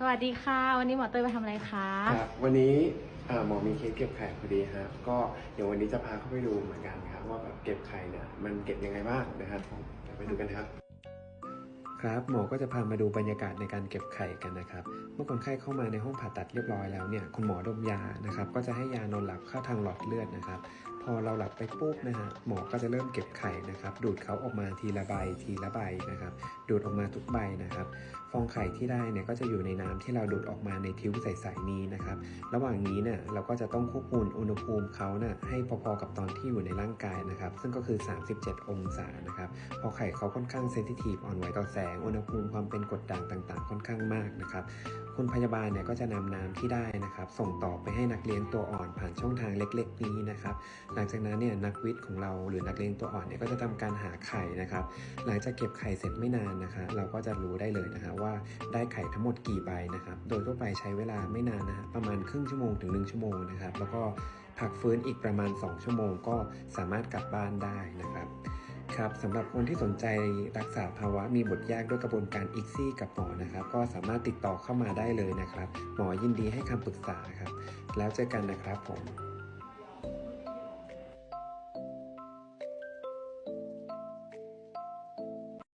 สวัสดีค่ะ วันนี้หมอเต้ยมาทำอะไรคะครับวันนี้อ่าหมอมีเคสเก็บไข่พอดีฮะก็เดี๋ยววันนี้จะพาเข้าไปดูเหมือนกันครับว่าแบบเก็บไข่เนี่ยมันเก็บยังไงบ้างนะครับผมเดี๋ยวไปดูกันครับครับหมอก็จะพามาดูบรรยากาศในการเก็บไข่กันนะครับ เมื่อคนไข้เข้ามาในห้องผ่าตัดเรียบร้อยแล้วเนี่ยคุณหมอดมยานะครับก็จะให้ยานอนหลับเข้าทางหลอดเลือดนะครับ พอเราหลับไปปุ๊บนะฮะหมอก็จะเริ่มเก็บไข่นะครับ ดูดเขาออกมาทีละใบทีละใบนะครับ ดูดออกมาทุกใบนะครับ ฟองไข่ที่ได้เนี่ยก็จะอยู่ในน้ำที่เราดูดออกมาในทิวใสๆนี้นะครับ ระหว่างนี้เนี่ยเราก็จะต้องควบคุมอุณหภูมิเขาเนี่ยให้พอๆกับตอนที่อยู่ในร่างกายนะครับ ซึ่งก็คือ 37 องศานะครับ พอไข่เขาค่อนข้างเซนซิทีฟอ่อนไหวต่อแสง อุณหภูมิความเป็นกดด่างต่างๆ ค่อนข้างมากนะครับ คุณพยาบาลเนี่ยก็จะนำน้ำที่ได้นะครับ ส่งต่อไปให้นักเลี้ยงตัวอ่อนผ่านช่องทางเล็ก ๆ นี้นะครับ หลังจากนั้นเนี่ยนักวิทย์ของเราหรือนักเลี้ยงตัวอ่อนเนี่ยก็จะทำการหาไข่นะครับ หลังจากเก็บไข่เสร็จไม่นานนะคะ เราก็จะรู้ได้เลยนะคะว่าได้ไข่ทั้งหมดกี่ใบนะครับ โดยทั่วไปใช้เวลาไม่นานนะฮะประมาณครึ่งชั่วโมงถึง1ชั่วโมงนะครับ แล้วก็พักฟื้นอีกประมาณ 2 ชั่วโมงก็สามารถกลับบ้านได้นะครับ ครับสำหรับคนที่สนใจรักษาภาวะมีบทยากด้วยกระบวนการอิกซี่กับหมอนะครับ ก็สามารถติดต่อเข้ามาได้เลยนะครับ หมอยินดีให้คำปรึกษาครับ แล้วเจอกันนะครับผม